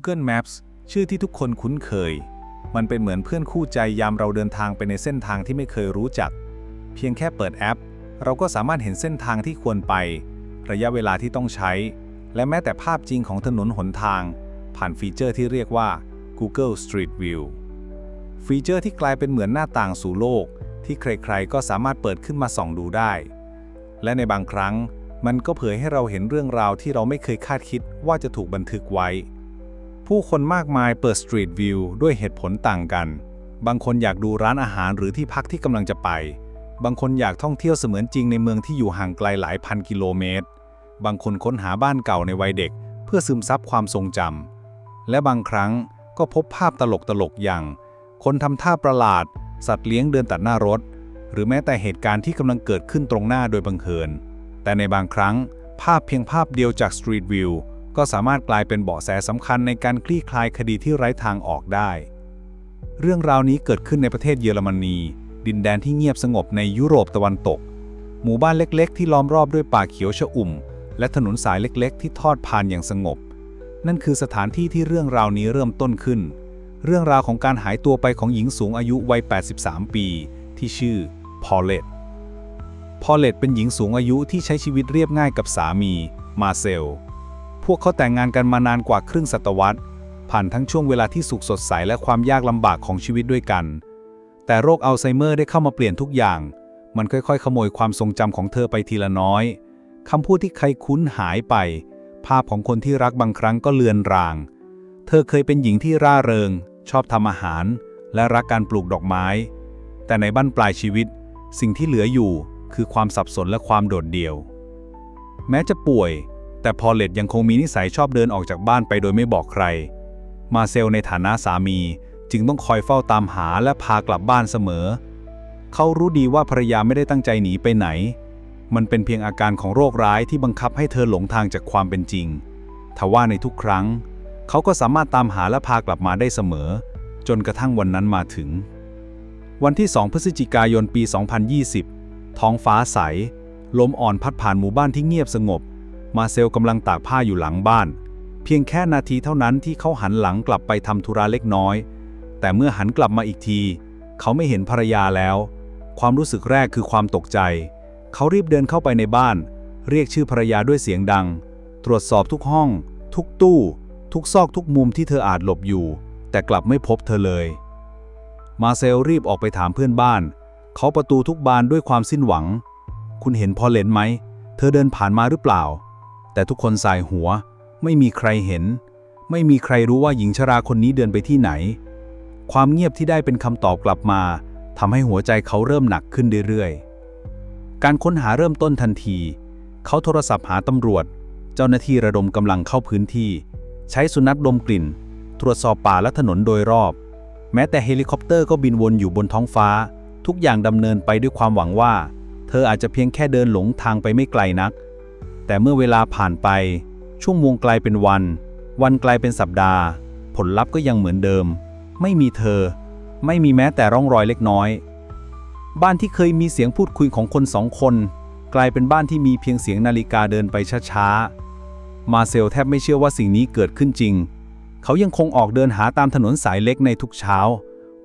Google Maps ชื่อที่ทุกคนคุ้นเคย มันเป็นเหมือนเพื่อนคู่ใจยามเราเดินทางไปในเส้นทางที่ไม่เคยรู้จัก เพียงแค่เปิดแอป เราก็สามารถเห็นเส้นทางที่ควรไป ระยะเวลาที่ต้องใช้ และแม้แต่ภาพจริงของถนนหนทาง ผ่านฟีเจอร์ที่เรียกว่า Google Street View ฟีเจอร์ที่กลายเป็นเหมือนหน้าต่างสู่โลก ที่ใครๆ ก็สามารถเปิดขึ้นมาส่องดูได้ และในบางครั้งมันก็เผยให้เราเห็นเรื่องราวที่เราไม่เคยคาดคิดว่าจะถูกบันทึกไว้ ผู้คนมากมายเปิด Street View ด้วยเหตุผลต่างกัน บางคนอยากดูร้านอาหารหรือที่พักที่กำลังจะไป บางคนอยากท่องเที่ยวเสมือนจริงในเมืองที่อยู่ห่างไกลหลายพันกิโลเมตร บางคนค้นหาบ้านเก่าในวัยเด็ก เพื่อซึมซับความทรงจำ และบางครั้งก็พบภาพตลกๆอย่าง คนทำท่าประหลาด สัตว์เลี้ยงเดินตัดหน้ารถ หรือแม้แต่เหตุการณ์ที่กำลังเกิดขึ้นตรงหน้าโดยบังเอิญ แต่ในบางครั้งภาพเพียงภาพเดียวจาก Street View ก็สามารถกลายเป็นเบาะแสสำคัญในการคลี่คลายคดีที่ไร้ทางออกได้ เรื่องราวนี้เกิดขึ้นในประเทศเยอรมนี ดินแดนที่เงียบสงบในยุโรปตะวันตก หมู่บ้านเล็ก ๆ ที่ล้อมรอบด้วยป่าเขียวชอุ่ม และถนนสายเล็ก ๆ ที่ทอดผ่านอย่างสงบ นั่นคือสถานที่ที่เรื่องราวนี้เริ่มต้นขึ้น เรื่องราวของการหายตัวไปของหญิงสูงอายุวัย 83 ปี ที่ชื่อพอลเลตพอลเลตเป็นหญิงสูงอายุที่ใช้ชีวิตเรียบง่ายกับสามี มาเซล วกเขาแต่งงานกันมานานกว่าครึ่งศตวรรษ ผ่านทั้งช่วงเวลาที่สุขสดใสและความยากลำบากของชีวิตด้วยกัน แต่โรคอัลไซเมอร์ได้เข้ามาเปลี่ยนทุกอย่าง มันค่อยๆ ขโมยความทรงจำของเธอไปทีละน้อยคำพูดที่ใครคุ้นหายไป ภาพของคนที่รักบางครั้งก็เลือนราง เธอเคยเป็นหญิงที่ร่าเริง ชอบทำอาหาร และรักการปลูกดอกไม้ แต่ในบั้นปลายชีวิต สิ่งที่เหลืออยู่คือความสับสนและความโดดเดี่ยว แม้จะป่วย แต่พอเลตยังคงมีนิสัยชอบเดินออกจากบ้านไปโดยไม่บอกใคร มาเซลในฐานะสามีจึงต้องคอยเฝ้าตามหาและพากลับบ้านเสมอ เขารู้ดีว่าภรรยาไม่ได้ตั้งใจหนีไปไหน มันเป็นเพียงอาการของโรคร้ายที่บังคับให้เธอหลงทางจากความเป็นจริง ทว่าในทุกครั้ง เขาก็สามารถตามหาและพากลับมาได้เสมอ จนกระทั่งวันนั้นมาถึง วันที่ 2 พฤศจิกายนปี 2020 ท้องฟ้าใส ลมอ่อนพัดผ่านหมู่บ้านที่เงียบสงบ มาเซลกำลังตากผ้าอยู่หลังบ้าน เพียงแค่นาทีเท่านั้นที่เขาหันหลังกลับไปทำธุระเล็กน้อย แต่เมื่อหันกลับมาอีกที เขาไม่เห็นภรรยาแล้ว ความรู้สึกแรกคือความตกใจ เขารีบเดินเข้าไปในบ้าน เรียกชื่อภรรยาด้วยเสียงดัง ตรวจสอบทุกห้อง ทุกตู้ ทุกซอกทุกมุมที่เธออาจหลบอยู่ แต่กลับไม่พบเธอเลย มาเซลรีบออกไปถามเพื่อนบ้าน เขาประตูทุกบานด้วยความสิ้นหวัง คุณเห็นพอเลนไหม เธอเดินผ่านมาหรือเปล่า แต่ทุกคนสายหัว ไม่มีใครเห็น ไม่มีใครรู้ว่าหญิงชราคนนี้เดินไปที่ไหน ความเงียบที่ได้เป็นคำตอบกลับมาทำให้หัวใจเขาเริ่มหนักขึ้นเรื่อยๆ การค้นหาเริ่มต้นทันที เขาโทรศัพท์หาตำรวจ เจ้าหน้าที่ระดมกำลังเข้าพื้นที่ ใช้สุนัขดมกลิ่น ตรวจสอบป่าและถนนโดยรอบ แม้แต่เฮลิคอปเตอร์ก็บินวนอยู่บนท้องฟ้า ทุกอย่างดำเนินไปด้วยความหวังว่า เธออาจจะเพียงแค่เดินหลงทางไปไม่ไกลนัก แต่เมื่อเวลาผ่านไป ชั่วโมงกลายเป็นวัน วันกลายเป็นสัปดาห์ ผลลัพธ์ก็ยังเหมือนเดิม ไม่มีเธอ ไม่มีแม้แต่ร่องรอยเล็กน้อย บ้านที่เคยมีเสียงพูดคุยของคนสองคน กลายเป็นบ้านที่มีเพียงเสียงนาฬิกาเดินไปช้าๆ มาเซลแทบไม่เชื่อว่าสิ่งนี้เกิดขึ้นจริง เขายังคงออกเดินหาตามถนนสายเล็กในทุกเช้า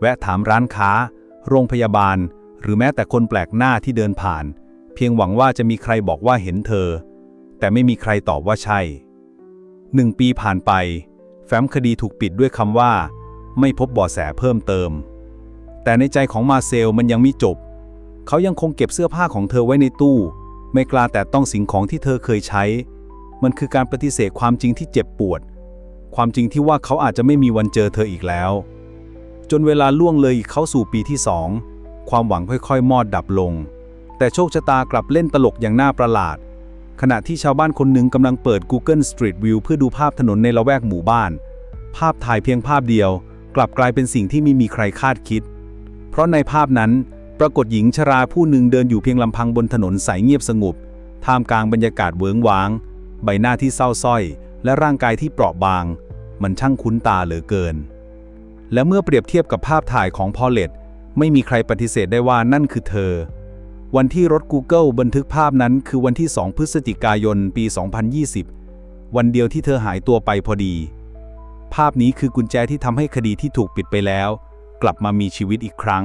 แวะถามร้านค้า โรงพยาบาล หรือแม้แต่คนแปลกหน้าที่เดินผ่าน เพียงหวังว่าจะมีใครบอกว่าเห็นเธอ แต่ไม่มีใครตอบว่าใช่หนึ่งปีผ่านไป แฟ้มคดีถูกปิดด้วยคำว่า ไม่พบเบาะแสเพิ่มเติม แต่ในใจของมาเซลมันยังไม่จบ เขายังคงเก็บเสื้อผ้าของเธอไว้ในตู้ ไม่กล้าแต่ต้องสิ่งของที่เธอเคยใช้ มันคือการปฏิเสธความจริงที่เจ็บปวด ความจริงที่ว่าเขาอาจจะไม่มีวันเจอเธออีกแล้ว จนเวลาล่วงเลยเข้าสู่ปีที่สองความหวังค่อยๆ มอดดับลง แต่โชคชะตากลับเล่นตลกอย่างน่าประหลาด ขณะที่ชาวบ้านคนหนึ่งกำลังเปิด Google Street View เพื่อดูภาพถนนในละแวกหมู่บ้าน ภาพถ่ายเพียงภาพเดียว กลับกลายเป็นสิ่งที่ไม่มีใครคาดคิด เพราะในภาพนั้น ปรากฏหญิงชราผู้หนึ่งเดินอยู่เพียงลำพังบนถนนสายเงียบสงบ ท่ามกลางบรรยากาศเวิ้งว้าง ใบหน้าที่เศร้าส้อย และร่างกายที่เปราะบาง มันช่างคุ้นตาเหลือเกิน และเมื่อเปรียบเทียบกับภาพถ่ายของพอเลตไม่มีใครปฏิเสธได้ว่านั่นคือเธอ วันที่รถ Google บันทึกภาพนั้นคือวันที่ 2 พฤศจิกายน ปี 2020 วันเดียวที่เธอหายตัวไปพอดี ภาพนี้คือกุญแจที่ทำให้คดีที่ถูกปิดไปแล้ว กลับมามีชีวิตอีกครั้ง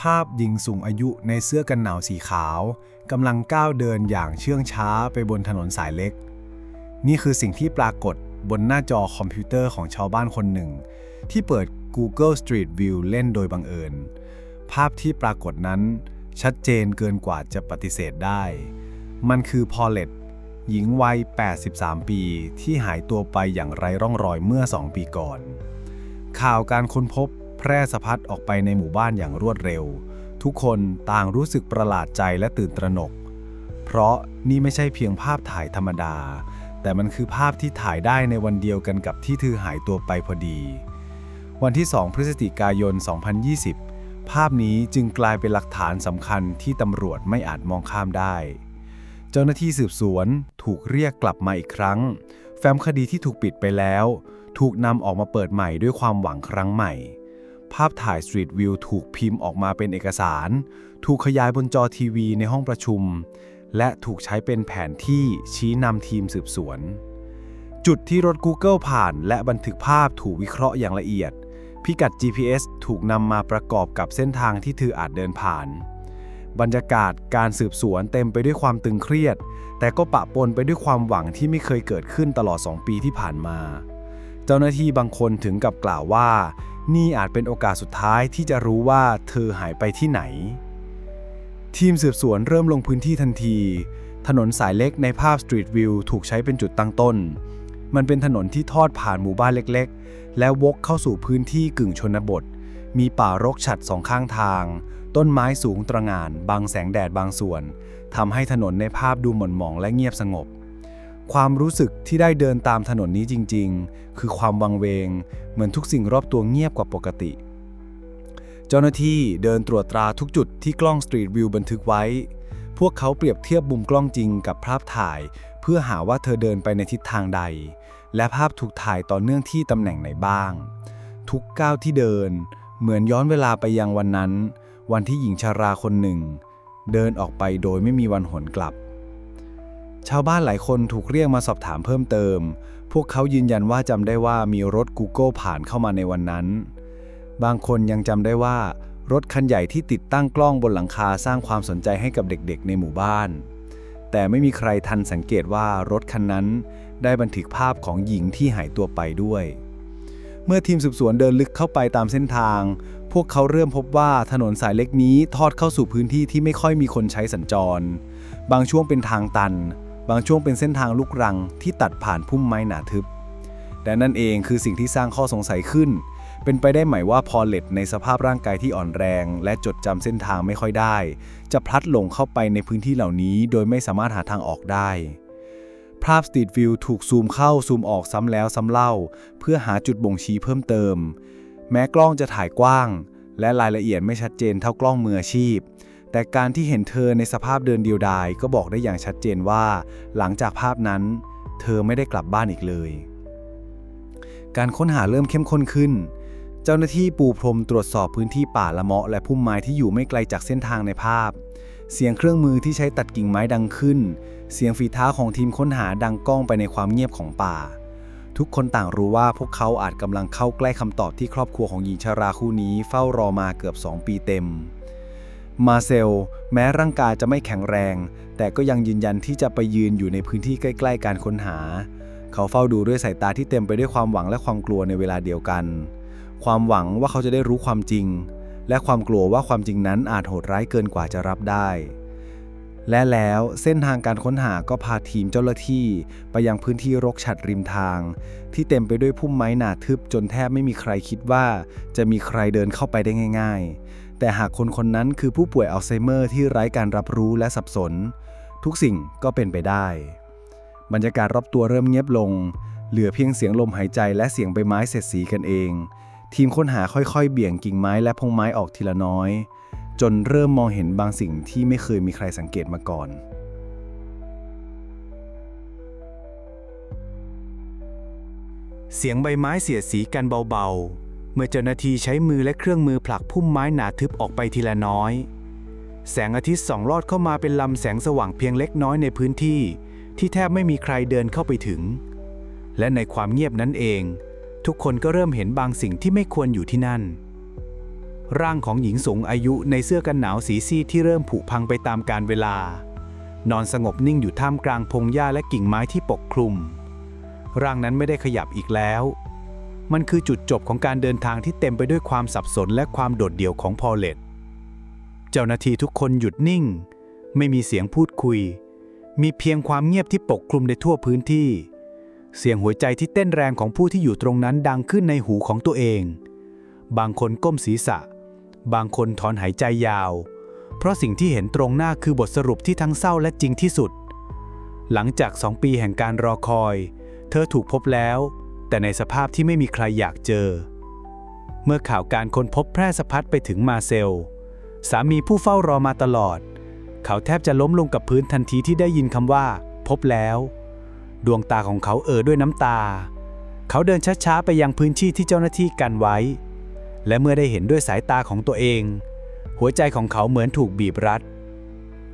ภาพหญิงสูงอายุในเสื้อกันหนาวสีขาวกำลังก้าวเดินอย่างเชื่องช้าไปบนถนนสายเล็ก นี่คือสิ่งที่ปรากฏบนหน้าจอคอมพิวเตอร์ของชาวบ้านคนหนึ่ง ที่เปิด Google Street View เล่นโดยบังเอิญ ภาพที่ปรากฏนั้นชัดเจนเกินกว่าจะปฏิเสธได้ มันคือพอเลตหญิงวัย 83 ปีที่หายตัวไปอย่างไร้ร่องรอยเมื่อ 2 ปีก่อน ข่าวการค้นพบแพร่สะพัดออกไปในหมู่บ้านอย่างรวดเร็ว ทุกคนต่างรู้สึกประหลาดใจและตื่นตระหนก เพราะนี่ไม่ใช่เพียงภาพถ่ายธรรมดา แต่มันคือภาพที่ถ่ายได้ในวันเดียวกันกับที่เธอหายตัวไปพอดี วันที่ 2 พฤศจิกายน 2020 ภาพนี้จึงกลายเป็นหลักฐานสำคัญที่ตำรวจไม่อาจมองข้ามได้ เจ้าหน้าที่สืบสวนถูกเรียกกลับมาอีกครั้ง แฟ้มคดีที่ถูกปิดไปแล้ว ถูกนำออกมาเปิดใหม่ด้วยความหวังครั้งใหม่ ภาพถ่าย Street View ถูกพิมพ์ออกมาเป็นเอกสาร ถูกขยายบนจอทีวีในห้องประชุม และถูกใช้เป็นแผนที่ชี้นำทีมสืบสวนจุดที่รถ Google ผ่านและบันทึกภาพถูกวิเคราะห์อย่างละเอียด พิกัด GPS ถูกนำมาประกอบกับเส้นทางที่เธออาจเดินผ่าน บรรยากาศการสืบสวนเต็มไปด้วยความตึงเครียด แต่ก็ปะปนไปด้วยความหวังที่ไม่เคยเกิดขึ้นตลอด 2 ปีที่ผ่านมา เจ้าหน้าที่บางคนถึงกับกล่าวว่า นี่อาจเป็นโอกาสสุดท้ายที่จะรู้ว่าเธอหายไปที่ไหน ทีมสืบสวนเริ่มลงพื้นที่ทันที ถนนสายเล็กในภาพ Street View ถูกใช้เป็นจุดตั้งต้น มันเป็นถนนที่ทอดผ่านหมู่บ้านเล็กๆ และวกเข้าสู่พื้นที่กึ่งชนบท มีป่ารกฉัดสองข้างทาง ต้นไม้สูงตระหง่านบังแสงแดดบางส่วนทำให้ถนนในภาพดูหม่นหมองและเงียบสงบ ความรู้สึกที่ได้เดินตามถนนนี้จริง ๆ คือความวังเวง เหมือนทุกสิ่งรอบตัวเงียบกว่าปกติ เจ้าหน้าที่เดินตรวจตราทุกจุดที่กล้อง Street View บันทึกไว้ พวกเขาเปรียบเทียบมุมกล้องจริงกับภาพถ่าย เพื่อหาว่าเธอเดินไปในทิศทางใด และภาพถูกถ่ายต่อเนื่องที่ตำแหน่งไหนบ้าง ทุกก้าวที่เดิน เหมือนย้อนเวลาไปยังวันนั้น วันที่หญิงชาราคนหนึ่ง เดินออกไปโดยไม่มีวันหวนกลับ ชาวบ้านหลายคนถูกเรียกมาสอบถามเพิ่มเติม พวกเขายืนยันว่าจำได้ว่ามีรถ Google ผ่านเข้ามาในวันนั้น บางคนยังจำได้ว่ารถคันใหญ่ที่ติดตั้งกล้องบนหลังคาสร้างความสนใจให้กับเด็กๆ ในหมู่บ้าน แต่ไม่มีใครทันสังเกตว่ารถคันนั้น ได้บันทึกภาพของหญิงที่หายตัวไปด้วย เมื่อทีมสืบสวนเดินลึกเข้าไปตามเส้นทาง พวกเขาเริ่มพบว่าถนนสายเล็กนี้ทอดเข้าสู่พื้นที่ที่ไม่ค่อยมีคนใช้สัญจร บางช่วงเป็นทางตัน บางช่วงเป็นเส้นทางลูกรังที่ตัดผ่านพุ่มไม้หนาทึบ และนั่นเองคือสิ่งที่สร้างข้อสงสัยขึ้น เป็นไปได้ไหมว่าพอเล็ตในสภาพร่างกายที่อ่อนแรง และจดจำเส้นทางไม่ค่อยได้ จะพลัดหลงเข้าไปในพื้นที่เหล่านี้ โดยไม่สามารถหาทางออกได้ ภาพ Street View ถูกซูมเข้าซูมออกซ้ำแล้วซ้ำเล่า เพื่อหาจุดบ่งชี้เพิ่มเติม แม้กล้องจะถ่ายกว้าง และรายละเอียดไม่ชัดเจนเท่ากล้องมืออาชีพ แต่การที่เห็นเธอในสภาพเดินเดียวดายก็บอกได้อย่างชัดเจนว่า หลังจากภาพนั้น เธอไม่ได้กลับบ้านอีกเลย การค้นหาเริ่มเข้มข้นขึ้น เจ้าหน้าที่ปูพรมตรวจสอบพื้นที่ป่าละเมาะและพุ่มไม้ที่อยู่ไม่ไกลจากเส้นทางในภาพ เสียงเครื่องมือที่ใช้ตัดกิ่งไม้ดังขึ้น เสียงฝีเท้าของทีมค้นหาดังก้องไปในความเงียบของป่า ทุกคนต่างรู้ว่าพวกเขาอาจกำลังเข้าใกล้คำตอบที่ครอบครัวของหญิงชราคู่นี้เฝ้ารอมาเกือบ 2 ปีเต็ม มาเซล แม้ร่างกายจะไม่แข็งแรง แต่ก็ยังยืนยันที่จะไปยืนอยู่ในพื้นที่ใกล้ ๆ การค้นหา เขาเฝ้าดูด้วยสายตาที่เต็มไปด้วยความหวังและความกลัวในเวลาเดียวกัน ความหวังว่าเขาจะได้รู้ความจริง และความกลัวว่าความจริงนั้นอาจโหดร้ายเกินกว่าจะรับได้ และแล้วเส้นทางการค้นหาก็พาทีมเจ้าหน้าที่ ไปยังพื้นที่รกฉัดริมทาง ที่เต็มไปด้วยพุ่มไม้หนาทึบจนแทบไม่มีใครคิดว่าจะมีใครเดินเข้าไปได้ง่าย ๆ แต่หากคนคนนั้นคือผู้ป่วยอัลไซเมอร์ที่ไร้การรับรู้และสับสน ทุกสิ่งก็เป็นไปได้ บรรยากาศรอบตัวเริ่มเงียบลง เหลือเพียงเสียงลมหายใจและเสียงใบไม้เสียดสีกันเอง ทีมค้นหาค่อยๆ เบี่ยงกิ่งไม้และพงไม้ออกทีละน้อย จนเริ่มมองเห็นบางสิ่งที่ไม่เคยมีใครสังเกตมาก่อน เสียงใบไม้เสียดสีกันเบาๆ เมื่อเจ้าหน้าที่ใช้มือและเครื่องมือผลักพุ่มไม้หนาทึบออกไปทีละน้อย แสงอาทิตย์ส่องลอดเข้ามาเป็นลำแสงสว่างเพียงเล็กน้อยในพื้นที่ ที่แทบไม่มีใครเดินเข้าไปถึง และในความเงียบนั้นเอง ทุกคนก็เริ่มเห็นบางสิ่งที่ไม่ควรอยู่ที่นั่น ร่างของหญิงสูงอายุในเสื้อกันหนาวสีซีดที่เริ่มผุพังไปตามกาลเวลา นอนสงบนิ่งอยู่ท่ามกลางพงหญ้าและกิ่งไม้ที่ปกคลุม ร่างนั้นไม่ได้ขยับอีกแล้ว มันคือจุดจบของการเดินทางที่เต็มไปด้วยความสับสนและความโดดเดี่ยวของพอเลตเจ้าหน้าที่ทุกคนหยุดนิ่ง ไม่มีเสียงพูดคุย มีเพียงความเงียบที่ปกคลุมในทั่วพื้นที่ เสียงหัวใจที่เต้นแรงของผู้ที่อยู่ตรงนั้นดังขึ้นในหูของตัวเอง บางคนก้มศีรษะ บางคนถอนหายใจยาว เพราะสิ่งที่เห็นตรงหน้าคือบทสรุปที่ทั้งเศร้าและจริงที่สุด หลังจากสองปีแห่งการรอคอย เธอถูกพบแล้ว แต่ในสภาพที่ไม่มีใครอยากเจอ เมื่อข่าวการค้นพบแพร่สะพัดไปถึงมาเซล สามีผู้เฝ้ารอมาตลอด เขาแทบจะล้มลงกับพื้นทันทีที่ได้ยินคำว่า พบแล้ว ดวงตาของเขาเอ่อด้วยน้ำตา เขาเดินช้าๆไปยังพื้นที่ที่เจ้าหน้าที่กันไว้ และเมื่อได้เห็นด้วยสายตาของตัวเอง หัวใจของเขาเหมือนถูกบีบรัด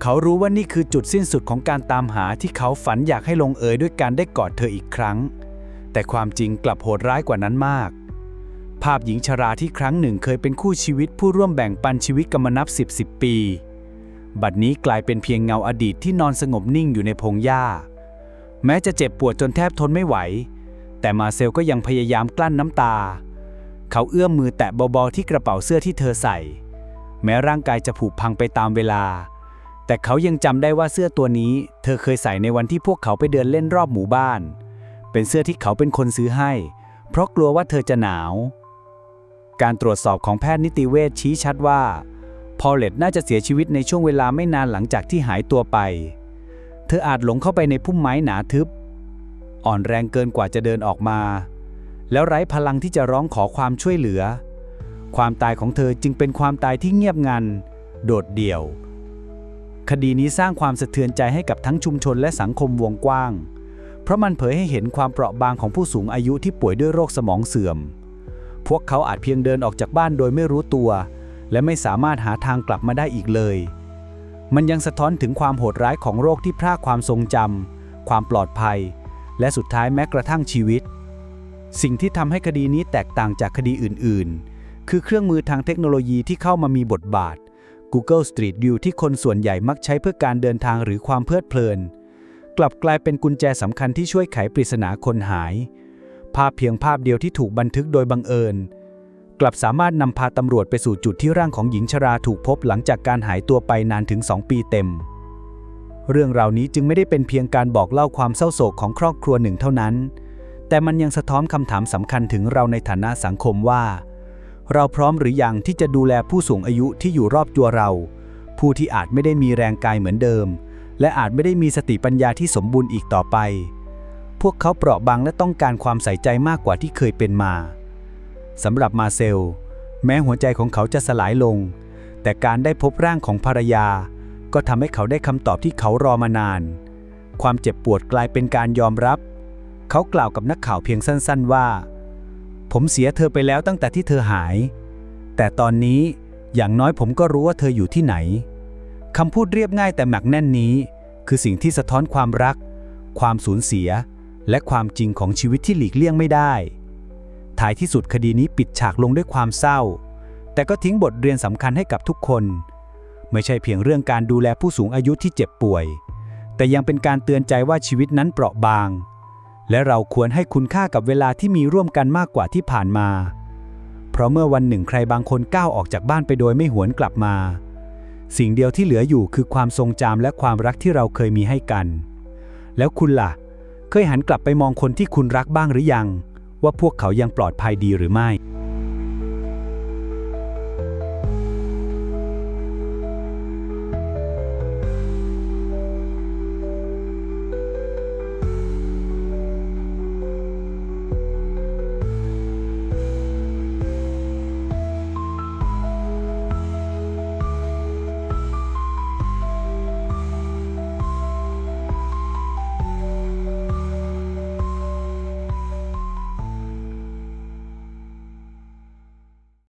เขารู้ว่านี่คือจุดสิ้นสุดของการตามหาที่เขาฝันอยากให้ลงเอยด้วยการได้กอดเธออีกครั้ง แต่ความจริงกลับโหดร้ายกว่านั้นมาก ภาพหญิงชราที่ครั้งหนึ่งเคยเป็นคู่ชีวิตผู้ร่วมแบ่งปันชีวิตกันมานับสิบสิบปี บัดนี้กลายเป็นเพียงเงาอดีตที่นอนสงบนิ่งอยู่ในพงหญ้า แม้จะเจ็บปวดจนแทบทนไม่ไหว แต่มาเซลก็ยังพยายามกลั้นน้ำตา เขาเอื้อมมือแตะเบาๆที่กระเป๋าเสื้อที่เธอใส่ แม้ร่างกายจะผุพังไปตามเวลา แต่เขายังจำได้ว่าเสื้อตัวนี้ เธอเคยใส่ในวันที่พวกเขาไปเดินเล่นรอบหมู่บ้าน เป็นเสื้อที่เขาเป็นคนซื้อให้ เพราะกลัวว่าเธอจะหนาว การตรวจสอบของแพทย์นิติเวชชี้ชัดว่า พอเลตน่าจะเสียชีวิตในช่วงเวลาไม่นานหลังจากที่หายตัวไป เธออาจหลงเข้าไปในพุ่มไม้หนาทึบ อ่อนแรงเกินกว่าจะเดินออกมา แล้วไร้พลังที่จะร้องขอความช่วยเหลือ ความตายของเธอจึงเป็นความตายที่เงียบงัน โดดเดี่ยว คดีนี้สร้างความสะเทือนใจให้กับทั้งชุมชนและสังคมวงกว้าง เพราะมันเผยให้เห็นความเปราะบางของผู้สูงอายุที่ป่วยด้วยโรคสมองเสื่อม พวกเขาอาจเพียงเดินออกจากบ้านโดยไม่รู้ตัว และไม่สามารถหาทางกลับมาได้อีกเลย มันยังสะท้อนถึงความโหดร้ายของโรคที่พรากความทรงจำความปลอดภัย และสุดท้ายแม้กระทั่งชีวิต สิ่งที่ทำให้คดีนี้แตกต่างจากคดีอื่น ๆ คือเครื่องมือทางเทคโนโลยีที่เข้ามามีบทบาท Google Street View ที่คนส่วนใหญ่มักใช้เพื่อการเดินทางหรือความเพลิดเพลิน กลับกลายเป็นกุญแจสำคัญที่ช่วยไขปริศนาคนหาย ภาพเพียงภาพเดียวที่ถูกบันทึกโดยบังเอิญ กลับสามารถนำพาตำรวจไปสู่จุดที่ร่างของหญิงชราถูกพบหลังจากการหายตัวไปนานถึง 2 ปีเต็ม เรื่องราวนี้จึงไม่ได้เป็นเพียงการบอกเล่าความเศร้าโศกของครอบครัวหนึ่งเท่านั้น แต่มันยังสะท้อนคำถามสำคัญถึงเราในฐานะสังคมว่า เราพร้อมหรือยังที่จะดูแลผู้สูงอายุที่อยู่รอบตัวเรา ผู้ที่อาจไม่ได้มีแรงกายเหมือนเดิม และอาจไม่ได้มีสติปัญญาที่สมบูรณ์อีกต่อไป พวกเขาเปราะบางและต้องการความใส่ใจมากกว่าที่เคยเป็นมา สำหรับมาเซล แม้หัวใจของเขาจะสลายลง แต่การได้พบร่างของภรรยา ก็ทำให้เขาได้คำตอบที่เขารอมานาน ความเจ็บปวดกลายเป็นการยอมรับ เขากล่าวกับนักข่าวเพียงสั้น ๆว่า ผมเสียเธอไปแล้วตั้งแต่ที่เธอหาย แต่ตอนนี้อย่างน้อยผมก็รู้ว่าเธออยู่ที่ไหนคำพูดเรียบง่ายแต่หนักแน่นนี้ คือสิ่งที่สะท้อนความรัก ความสูญเสีย และความจริงของชีวิตที่หลีกเลี่ยงไม่ได้ ท้ายที่สุดคดีนี้ปิดฉากลงด้วยความเศร้า แต่ก็ทิ้งบทเรียนสำคัญให้กับทุกคน ไม่ใช่เพียงเรื่องการดูแลผู้สูงอายุที่เจ็บป่วย แต่ยังเป็นการเตือนใจว่าชีวิตนั้นเปราะบาง และเราควรให้คุณค่ากับเวลาที่มีร่วมกันมากกว่าที่ผ่านมา เพราะเมื่อวันหนึ่งใครบางคนก้าวออกจากบ้านไปโดยไม่หวนกลับมา สิ่งเดียวที่เหลืออยู่คือความทรงจำและความรักที่เราเคยมีให้กัน แล้วคุณล่ะ เคยหันกลับไปมองคนที่คุณรักบ้างหรือยัง ว่าพวกเขายังปลอดภัยดีหรือไม่